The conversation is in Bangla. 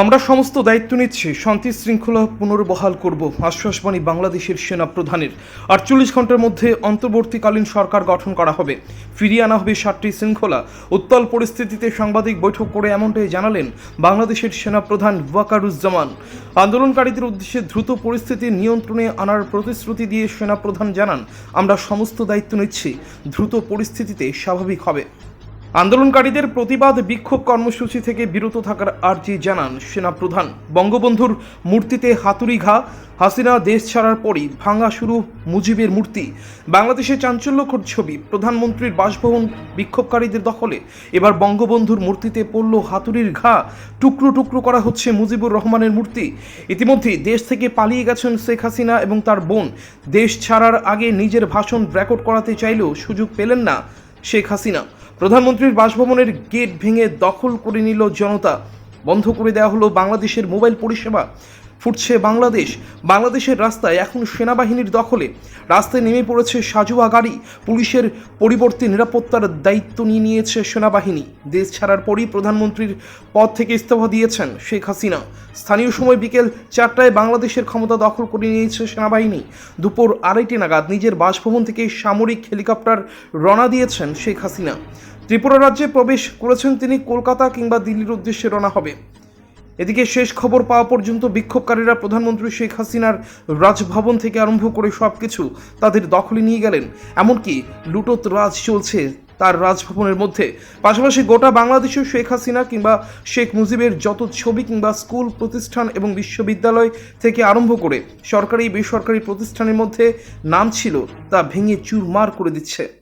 আমরা সমস্ত দায়িত্ব নিচ্ছি, শান্তি শৃঙ্খলা পুনর্বহাল করব, আশ্বাসবাণী বাংলাদেশের সেনা প্রধানের। আটচল্লিশ ঘণ্টার মধ্যে অন্তর্বর্তীকালীন সরকার গঠন করা হবে। ফিরিয়ে আনা হবে সাতটি শৃঙ্খলা। উত্তাল পরিস্থিতিতে সাংবাদিক বৈঠক করে এমনটাই জানালেন বাংলাদেশের সেনা প্রধান ওয়াকারুজ্জামান। আন্দোলনকারীদের উদ্দেশ্যে দ্রুত পরিস্থিতি নিয়ন্ত্রণে আনার প্রতিশ্রুতি দিয়ে সেনা প্রধান জানান, আমরা সমস্ত দায়িত্ব নিচ্ছি, দ্রুত পরিস্থিতিতে স্বাভাবিক হবে। আন্দোলনকারীদের প্রতিবাদ, বিক্ষোভ কর্মসূচি থেকে বিরত থাকার আর্জি জানান সেনাপ্রধান। বঙ্গবন্ধুর মূর্তিতে হাতুড়ি ঘা, হাসিনা দেশ ছাড়ার পরই ভাঙা শুরু মুজিবের মূর্তি। বাংলাদেশে চাঞ্চল্যকর ছবি, প্রধানমন্ত্রীর বাসভবন বিক্ষোভকারীদের দখলে। এবার বঙ্গবন্ধুর মূর্তিতে পড়ল হাতুড়ির ঘা, টুকরো টুকরো করা হচ্ছে মুজিবুর রহমানের মূর্তি। ইতিমধ্যেই দেশ থেকে পালিয়ে গেছেন শেখ হাসিনা এবং তার বোন। দেশ ছাড়ার আগে নিজের ভাষণ রেকর্ড করাতে চাইলেও সুযোগ পেলেন না শেখ হাসিনা। প্রধানমন্ত্রীর বাসভবনের গেট ভেঙে দখল করে নিল জনতা। বন্ধ করে দেওয়া হলো বাংলাদেশের মোবাইল পরিষেবা। ফুটছে বাংলাদেশ। বাংলাদেশের রাস্তায় এখন সেনাবাহিনীর দখলে। রাস্তায় নেমে পড়েছে সাজুয়া গাড়ি। পুলিশের পরিবর্তে নিরাপত্তার দায়িত্ব নিয়ে নিয়েছে সেনাবাহিনী। দেশ ছাড়ার পরই প্রধানমন্ত্রীর পদ থেকে ইস্তফা দিয়েছেন শেখ হাসিনা। স্থানীয় সময় বিকেল চারটায় বাংলাদেশের ক্ষমতা দখল করে নিয়েছে সেনাবাহিনী। দুপুর আড়াইটে নাগাদ নিজের বাসভবন থেকে সামরিক হেলিকপ্টার রওনা দিয়েছেন শেখ হাসিনা। ত্রিপুরা রাজ্যে প্রবেশ করেছেন তিনি কলকাতা কিংবা দিল্লির উদ্দেশ্যে রওনা হবে। এদিকে শেষ খবর পাওয়া পর্যন্ত বিক্ষোভকারীরা প্রধানমন্ত্রী শেখ হাসিনার রাজভবন থেকে আরম্ভ করে সব কিছু তাদের দখলে নিয়ে গেলেন। এমনকি লুটোত রাজ চলছে তার রাজভবনের মধ্যে। পাশাপাশি গোটা বাংলাদেশেও শেখ হাসিনা কিংবা শেখ মুজিবের যত ছবি কিংবা স্কুল, প্রতিষ্ঠান এবং বিশ্ববিদ্যালয় থেকে আরম্ভ করে সরকারি বেসরকারি প্রতিষ্ঠানের মধ্যে নাম ছিল তা ভেঙে চুরমার করে দিচ্ছে।